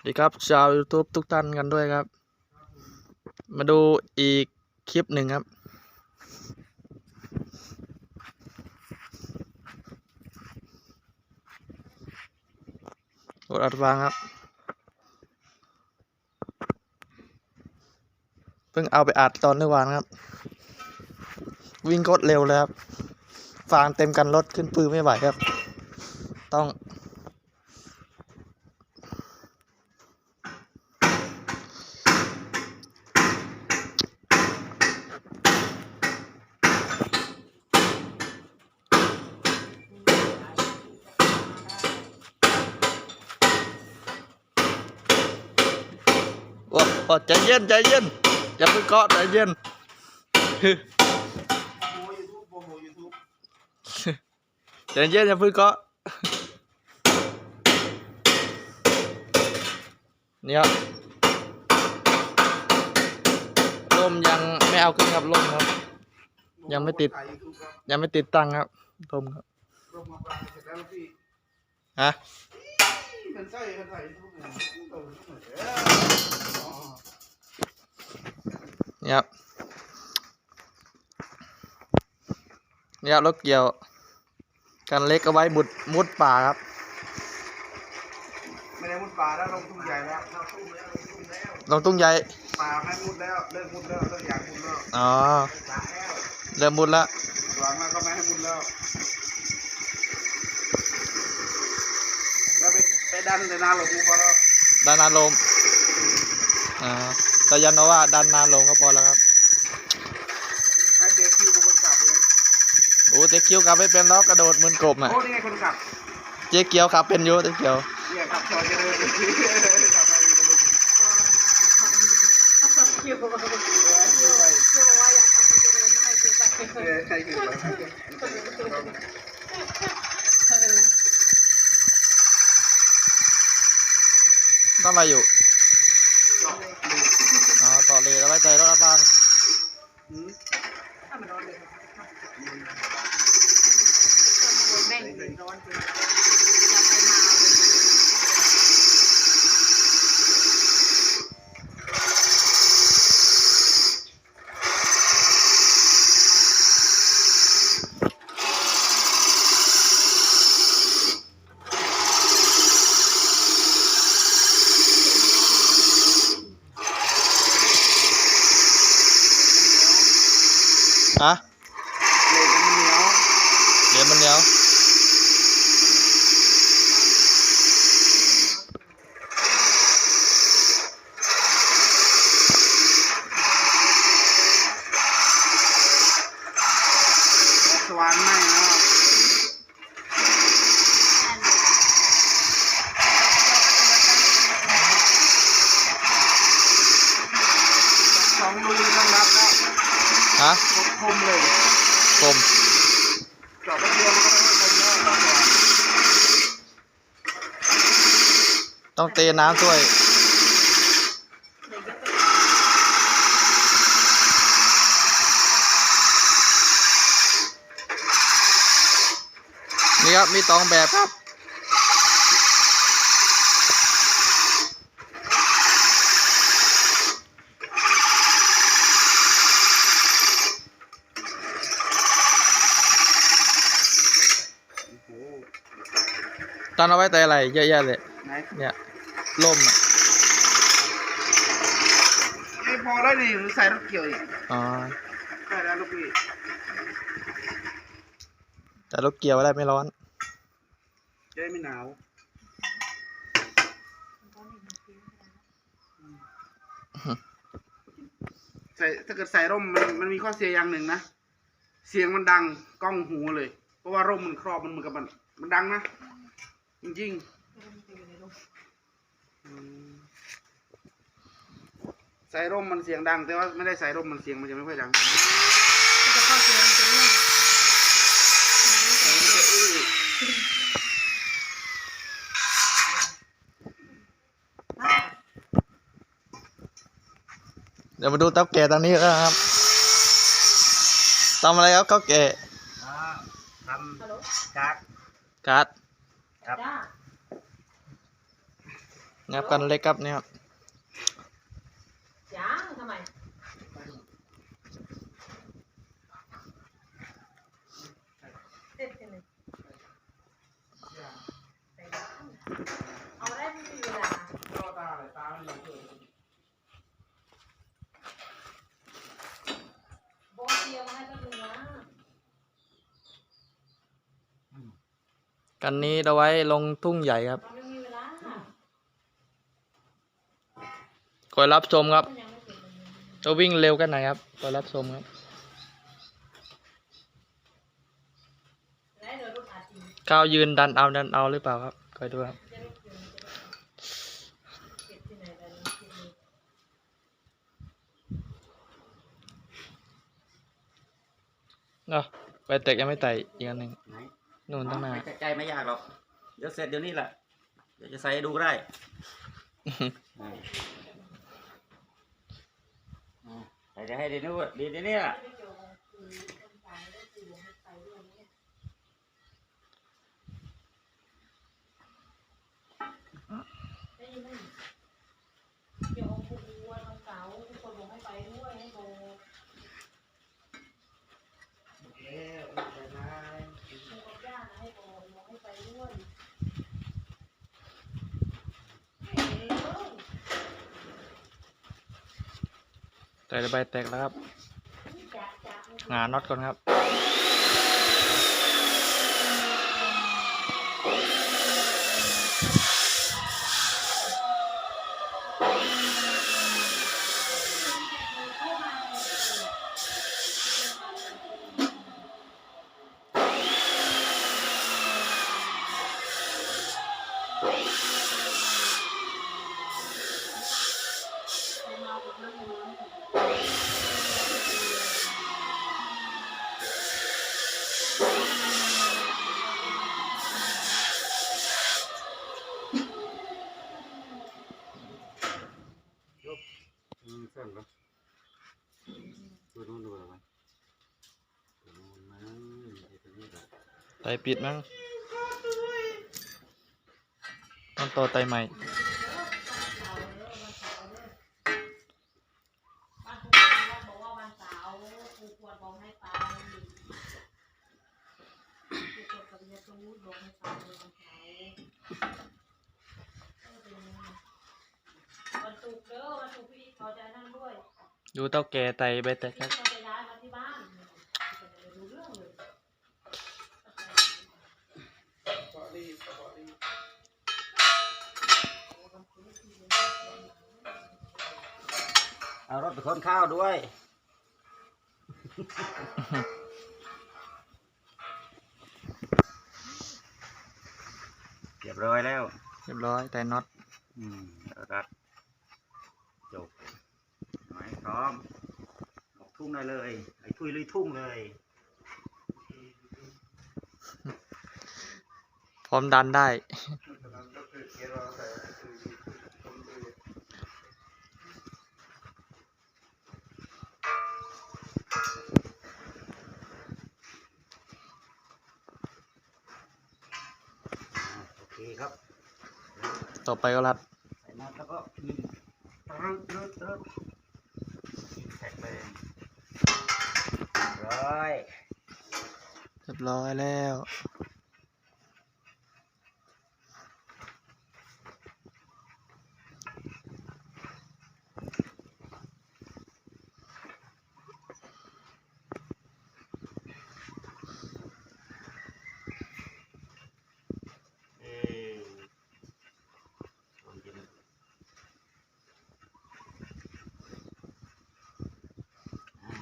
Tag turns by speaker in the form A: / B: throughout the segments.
A: วัสดีครับ ชาว YouTube ทุกท่านกันด้วยครับ มาดูอีกคลิปหนึ่งครับ กดอัดฟังครับ เพิ่งเอาไปอัดตอนเมื่อวานครับ วิ่งโคตรเร็วเลยครับ ฟางเต็มกันรถขึ้นปืนไม่ไหวครับ ต้อง โอ้โอ้ใจเย็นใจเย็นอย่าเพิ่งเกาะใจเย็นใจเย็นอย่าเพิ่งเกาะเนี่ยลมยังไม่เอาขึ้นครับลมครับ ยังไม่ติด ยังไม่ติดตั้งครับลมครับฮะ
B: มันใส่มันใส่ทุกอย่างเออทุกอย่างเออ
A: นี่ยครับเนี่ยครับรถเกี่ยว กันเล็กเอาไว้มุดมุดป่าครับ
B: ไม่ได้มุดป่าแล้วลงทุ่งใหญ่แล้ว
A: ลงตุ้งใหญ่
B: ป่าไม่มุดแล้วเลิกมุดแล้วเลิกอยากมุดแล้ว
A: อ๋อเริ่มมุดละ
B: หลังแล้วก็ไม่ให้มุดแล้วแล้วไปไป ดันแต่นาหลงมุดพอแล้ว
A: ดันนานลมอ่าแต่ยันเอาว่าดันนานลงก็พอแล้วครับ
B: ให้เจคิวเป็นคนขับเลย
A: โอ้เจ๊เกียวขับไม่เป็นแล้วกระโดดเหมือนกบน่ะ
B: โอ้นี่ไงคนขับ
A: เจ๊เกียวขับเป็นอยู่เจ๊เกียว
B: เนี่ยขับจอยเจริญขับไปกระลุก
C: คิวคิวบอกว่าอยากทำความเจริญไม่ให้คิวไป
B: เออใช่คือแบบ
A: ต้องอะไร อยู่ะ
B: ครบคมเลย
A: กลม
B: จอดแป๊บเดียวมันก็ต้องคมแล้วสองตัว
A: ต้องเตะน้ำด้วย นี่ครับ มีตองแบบครับ ตอนเอาไว้แต่อะไรเยอะแยะเลย
B: ไหน
A: เนี่ยล่มอะ
B: ไม่พอได้ดิหรือใส่รถเกี่ยวอีก
A: อ๋อ
B: ได้แล้วลูกพี่
A: แต่รถเกี่ยวได้ไม่ร้อน
B: จะได้ไม่หนาวใส่ถ้าเกิดใส่ร่มมันมันมีข้อเสียอย่างหนึ่งนะ เสียงมันดังกล้องหูเลย เพราะว่าร่มมันครอบมันเหมือนกับมัน มันดังนะ จริงๆอืมใส่ร่มมันเสียงดัง แต่ว่าไม่ได้ใส่ร่มมันเสียงมันจะไม่ค่อยดัง
C: จะเข้าเสียงจะเรื่อง
A: เดี๋ยวมาดูเต้าแก่ตอนนี้นะครับทำอะไรครับเต้าแก่
B: ท
C: ฮัลโหลำ
B: การ์ด
A: การ์ด
B: ครับ
C: จ้า
A: งับกันเล็กครับเนี่ยครับ
C: ยังทำไมเด็ดเลยไปบ้านเอาได้ไม่มีเวลา
B: รอตาเลยตามันเหลืองเกิน
C: บอกเดียวมาให้ก็ดูนะ
A: กันนี้เราไว้ลงทุ่งใหญ่ครับ
C: เราไม่มีเวลา
A: คอยรับชมครับ
C: ก็ยังไม่ถึงวันนี้
A: จะวิ่งเร็วกันไหนครับคอยรับชมครับ
C: แล้วเดี๋ยวรถอาจจะ
A: ก้าวยืนดันเอาดันเอาหรือเปล่าครับคอยดูครับ
C: จะรถเกินจะเก็บที่ไหนได้เก็บเลย
A: เนาะไปแตกยังไม่ไต่อีกอันหนึ่ง
D: ไหน
A: นู่นตั้งหน้า
D: ไม่ใจไม่ยากหรอก เดี๋ยวเสร็จเดี๋ยวนี้แหละ เดี๋ยวจะใส่ให้ดูก็ได้ ใส่จะให้ดีนู้นดีดีเนี่ย
C: เกี่ยอต้องการได้คือให้ไปด้วยเนี่ยได้ยินไหมเกี่ยวกับครูวันเสาร์ทุกคนบอกให้ไปด้วยให้บอก
B: แล้วไปไหน
C: ครูกับย่านะให้บอกบอกให้ไปด้วยเอ้ย
A: ใส่ใบแตกแล้วครับ งานน็อตก่อนครับ
D: อืมเส้นก็ตัวนู้นดูอะไรตัวนู้นมั้งไอ้ตัวนี้แบบ
A: ไตปิดมั้งต้องต่อไตใหม่
C: บ้านทุกคนบอกว่าวันเสาร์ครูควรบอกให้ไปครูควรกับยาตูบอกให้ไปวันเสาร์วันศุกร์เด้อวันศุกร์พี่เขาจะนั่งด้วย
A: ดูเต้าแก่ไตใบแตกค
C: พี่
A: รับ
C: เขาจะย้ายมาที่บ้านจะได้รู้เรื่องเลย
B: เกาะดีเกาะดี
D: เอารถไปขนข้าวด้วย เรียบร้อยแล้ว
A: เรียบร้อยไตน็อต
D: อืมรัดจบหมายพร้อมออกทุ่งได้เลย ไอ้ทุยลุยทุ่งเลย
A: พร้อมดันได้
B: นั้นก็คือเกียร์เราใส่คือคนคือ
D: อ่าโอเคครับ
A: ต่อไปก็รัด
D: ใส่น็อตแล้วก็ยิงรึดรึดรึดยิงแท็กเลยร้อย
A: เรียบร้อยแล้ว
D: เอ้ยลองกินอ่า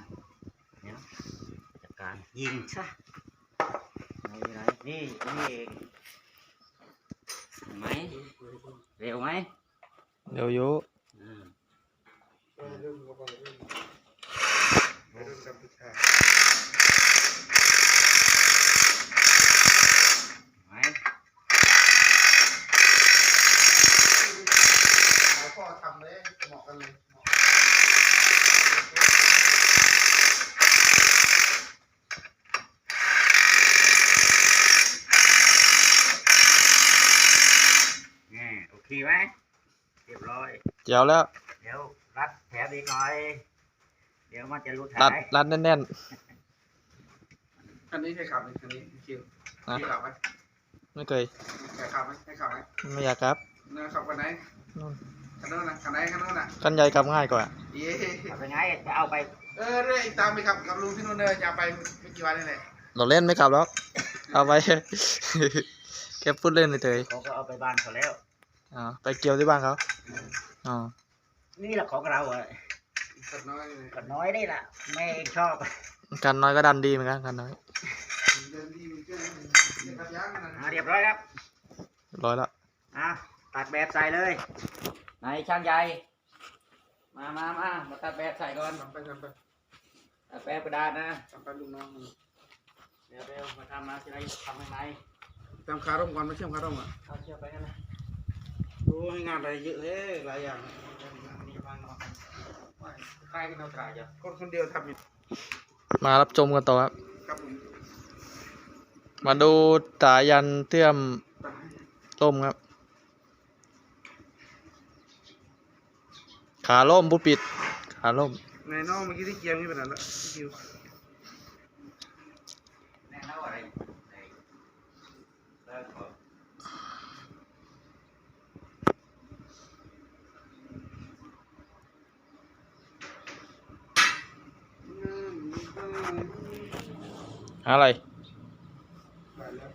D: เดี๋ยวจัดการยิง ซะไม่เป็นไรนี่นี่เองเห็นไหมเร็วไหม
A: เดี๋ยวอยุ
D: อืม
B: เออเรื่องกระเป๋าเรื่องเรื่องกัมพูชา
D: ไหม
B: เอาพ่อทำเลยเหมาะกันเลยเหมาะ
D: นี่โอเคไหม เรียบร้อย
A: เจียวแล้ว
D: เดี๋ยวรัดแถมอีกหน่อย เดี๋ยวมันจะรุด
A: รั
D: หา
A: ด
D: ย
A: รัดแน่น
B: คันนี้ใครขับไหมคันนี้คิว
A: ฮะ
B: พี่ขับไหม
A: ๆ ไม่เคย
B: ใครขับไหมใครขับไหม
A: ไม่อยากครับ
B: เนื้อขับคันไหน
A: นู่น
B: คันโน้นนะคันไหนคันโน้นน่ะ
A: กันใหญ่กลับง่ายกว่า
B: เย้
D: เอาไปไงจะเอาไป
B: เออเรื่องอีกตามไปขับกับลุงที่นู่นเลยจะเอาไปไม่กี่วันนี่แหละ
A: เราเล่นไม่กลับหรอกเอาไปแค่พูดเล่นเฉย
D: เขาก็เอาไปบ้านเขาแล้ว
A: ๆอ๋อไปเกี่ยวที่บ้านเขา อ๋อ
D: นี่แหละของเราอะ
B: สัตว์น้อยเลย
D: ก็น้อยได้ละแม่เองชอบ
A: กันน้อยก็ดันดีเหมือนกันกันน้อย
B: เดินที่มันเชื่อเชื่อกับยางมันนะ
D: อ่าเรียบร้อยครับ
A: เรียบร้อยแล้ว
D: อะตัดแบบใส่เลยไหนช่างใหญ่มามามามาตัดแบบใส่ก่อน
B: ทำไปทำไป
D: ตัดแบบกระดาษนะ
B: ทำไปลุงน้อง
D: เดี๋ยวเร็วมาทำมาสิไรทำให้ไหม
B: ทำคาร่มก่อนไม่เชื่อมคาร่มอะ
D: เอาเชือกไปกันนะ
B: โอ้ยงานอะไรเยอะเลยหลายอย่าง
D: นี่ฟังใครกันเอาตราจ้ะ
B: คนคนเดียวทำอยู่
A: มารับชมกันต่อครับ
B: ครับผม
A: มาดูสายันเทื่อมล่มครับ ขาล่มผู้ปิด ขาล่ม
B: ในน้องเมื่อกี้ที่เกียร์มีปัญหาแล้วที่คิว
D: แน่นอนอะไรไหนเลิกขอ
A: หาอะไร
B: ไปแล้ว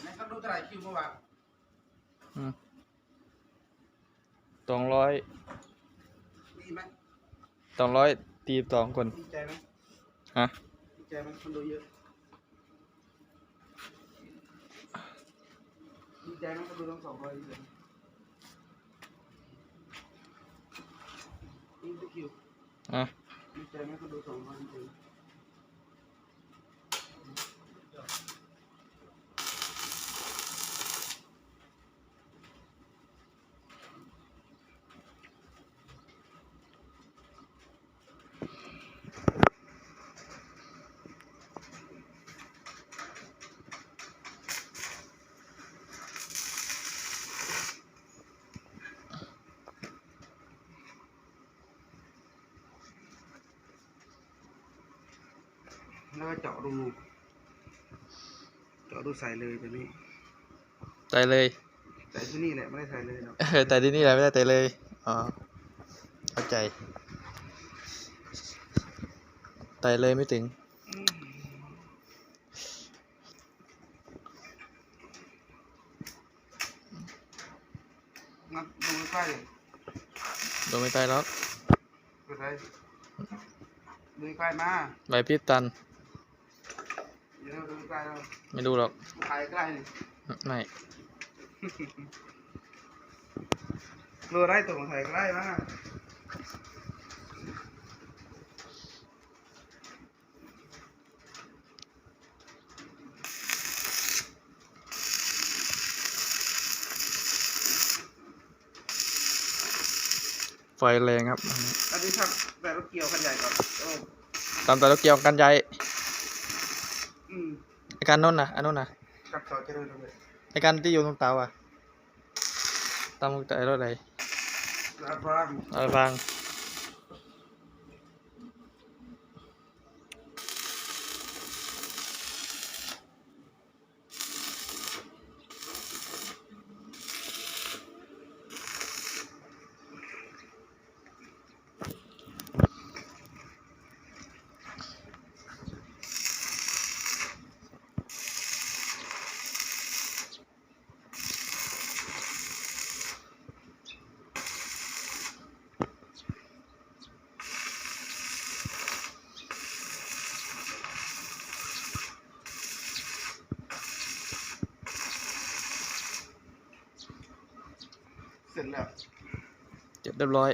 B: ไหนเขา
A: สองร้อย
B: ดีไหม
A: สองร้อยตีสองคน
B: ดีใจไหม
A: ฮะ
B: ดีใจไหมคนดูเยอะ ดีใจไหมคนดูทั้งสองร้อยดีใจไหมนี่ทุกคิว
A: อะ
B: ดีใจไหมคนดูสองร้อยดีใจไหม แล้วก็เจาะรู เจาะรูใส่เลยตัวนี้
A: ใจเลย
B: ใส่ที่นี่แหละไม่ได้ใส่เลยเนาะ
A: เออแต่ที่นี่แหละไม่ได้แต่เลย อ๋อ เข้าใจ แต่เลยไม่ถึง
B: นัดดูใกล้
A: โดนไม่ตายแล้ว
B: ๆเป็นไรดูใกล้มา
A: ใบพริบตัน
B: เดี๋ยวดูใกล้แล้ว
A: ไม่ดูหรอก
B: ถ่ายใกล้นี่
A: ไม่
B: ดูได้ตัวถ่ายใกล้มา
A: ไฟแรงครับ
B: อันนี้ครับแบบรถเกี่ยวคันใหญ่ก่อนโอ้
A: ตามแต่เราเกี่ยวกันใหญ่
B: อืม
A: ไอการโน้นนะอันโน้นนะ
B: กับต่อเจริญเลย
A: ไอการที่อยู่ตรงเตาอะตามแต่รถอะไร
B: แล้วพร้อม
A: เอาไปฟัง
B: เจ็
A: บเรียบร้อย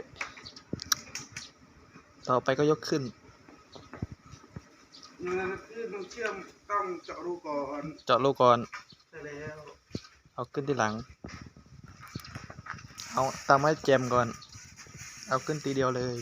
A: ต่อไปก็ยกขึ้น
B: นั่นคือมันเชื่อมต้องเจาะรูก่อน
A: เจาะลูกก่อน
B: ใช่แล้ว
A: เอาขึ้นที่หลัง เอาตามไม้แจมก่อน เอาขึ้นทีเดียวเลย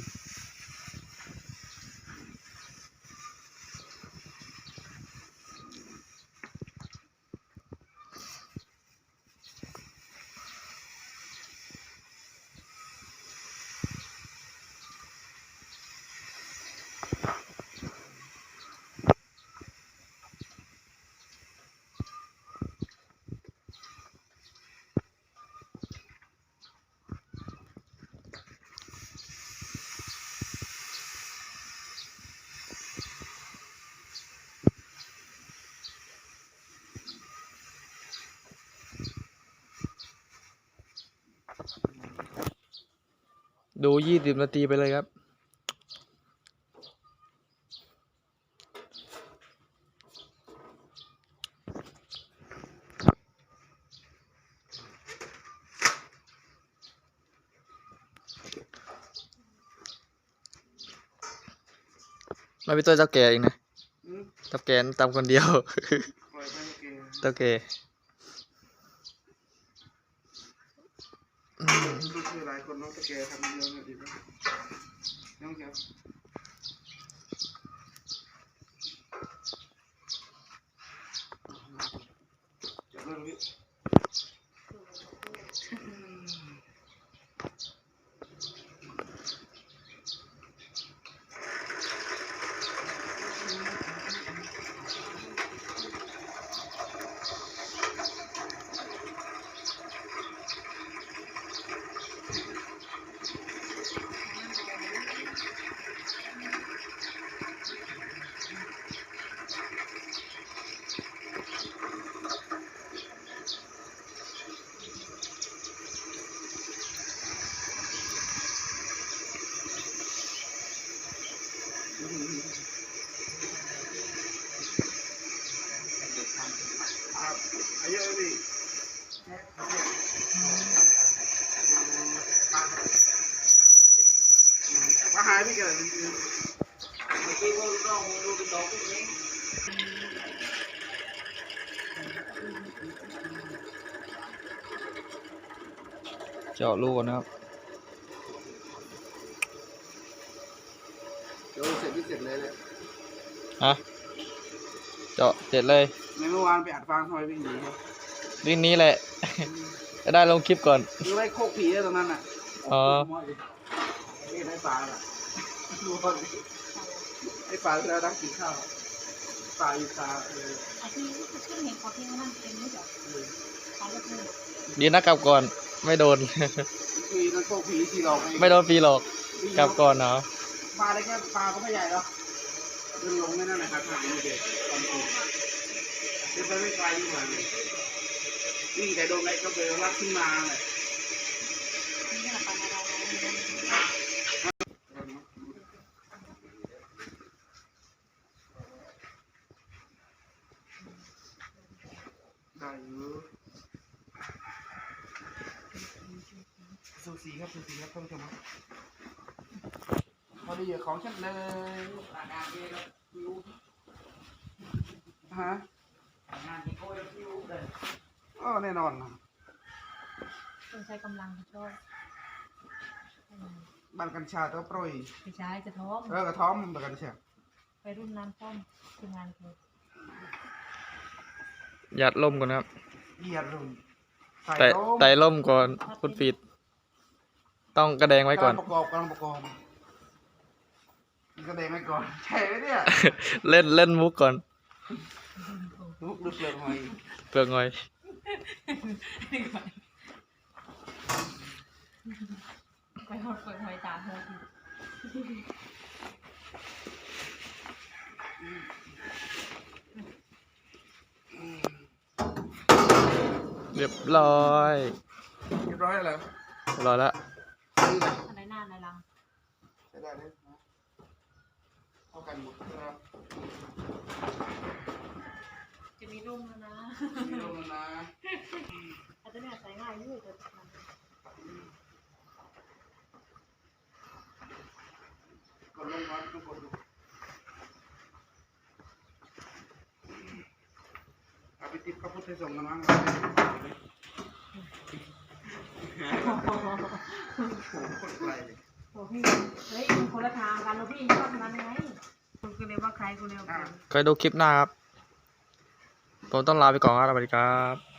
A: ดูยี่สิบนาทีไปเลยครับ มาพี่ตัวเจ้าแก่อีกนะ
B: อืม
A: เจ้าแก่ตามคนเดียว
B: ปล่อยไปโอเค
A: เจ้าแก่อืม
B: ดูคือหลายคนน้องตะแกทำเยอะหน่อยดีไหมน้องแกจับเรื่องนี้ ครับอายุดิมาหายพี่กัน
D: เมื่อกี้ว่าลูกน้องมึงดูเป็นดอกพวกนี้
A: เจาะลูกก่อนนะครับ
B: เดี๋ยวเสร็จที่เสร็จเลยเลย
A: ฮะเจาะเสร็จเลย
B: ในเมื่อวานไปอัดฟางทำไมวิ่งหนีครับ
A: วิ่งนี้แหละ จะได้ลงคลิปก่อน
B: ดูไล่โคกผีตรงนั้นน่ะ
A: อ๋อ
B: ไอ้ไอ้ปลาอะดูว่าไอ้ปลาจะรักกินข้าวปลาอีกาเออ
C: ไอ้ที่ที่เห็นเขาที่นั่นเป็นไม่แบบเขาจะพูด
A: ดีนะกลับก่อน ไม่โดน
B: คือนั่นโคกผีที่หลอก
A: ไม่โดนปีหรอกกลับก่อนเนาะ
B: ปลาได้แค่ปลาก็ไม่ใหญ่หรอกเดินลงไม่นั่นนะครับทางนี้เด็กตอนคืนเดินไปไม่ไกลอยู่ห่างเลยวิ่งแต่โดนไอ้ก็ไปรัดขึ้นมาเลย
C: นี่แหละปลาเรา
B: ได้อยู่สูสี ครับสูสีครับท่านผู้ชมครับพอดีเหยื่อของฉันเลยฮะ
D: งานที่โค้ยที่รู้เลย
B: อ๋อแน่นอนนะ
C: ต้องใช้กำลังช่วย
B: บันกัญชาตัวโปรย
C: ไม่ใช่จะท้อง
B: เออกระท้อมบันกัญชา
C: ไปรุ่นน้ำป้อมทีมงานคือ
A: ยัดล่มก่อนครับ
B: เหยียดรุนใส่
A: แต่
B: ลม
A: ไต่ล่มก่อนคุณปิด ต้องกระแดงไว้ก่อน
B: กำลังประกอบกำลังประกอบกระเด็นไว้ก่อนใช่ไหมเนี่ย
A: เล่นเล่นมุกก่อน
B: ลุกลึกเลยหอย
A: เปลือกงอย
C: ไปหดเปิดหอยตาเธอที
A: เรียบร้อย
B: เรียบร้อยแล้ว
A: เรียบร้อยแล้ว
B: ในห
C: น้าอันหลัง
B: ใช้ได้เะเท่ากันหมดนะ
C: จะมีร่มแล้วนะ
B: นี่ลงแล้วนะ
C: อาจจะเนี่ยใส่ง่ายยืดยแต่
B: มัก็ลงมาทุกคนดูเอาไปติดกับพุทธสงฆ์นะมั้ง
C: โอ้โห
B: โอ้โหคนไกลเลย
C: โอ้พี่เฮ้ยมันคนละทางกันแล้วพี่ชอบมันไงคุณก็เลยว่าใครคุณเร็ว
B: อ่า
A: เคยดูคลิปหน้าครับ ผมต้องลาไปก่อนครับสวัสดีครับ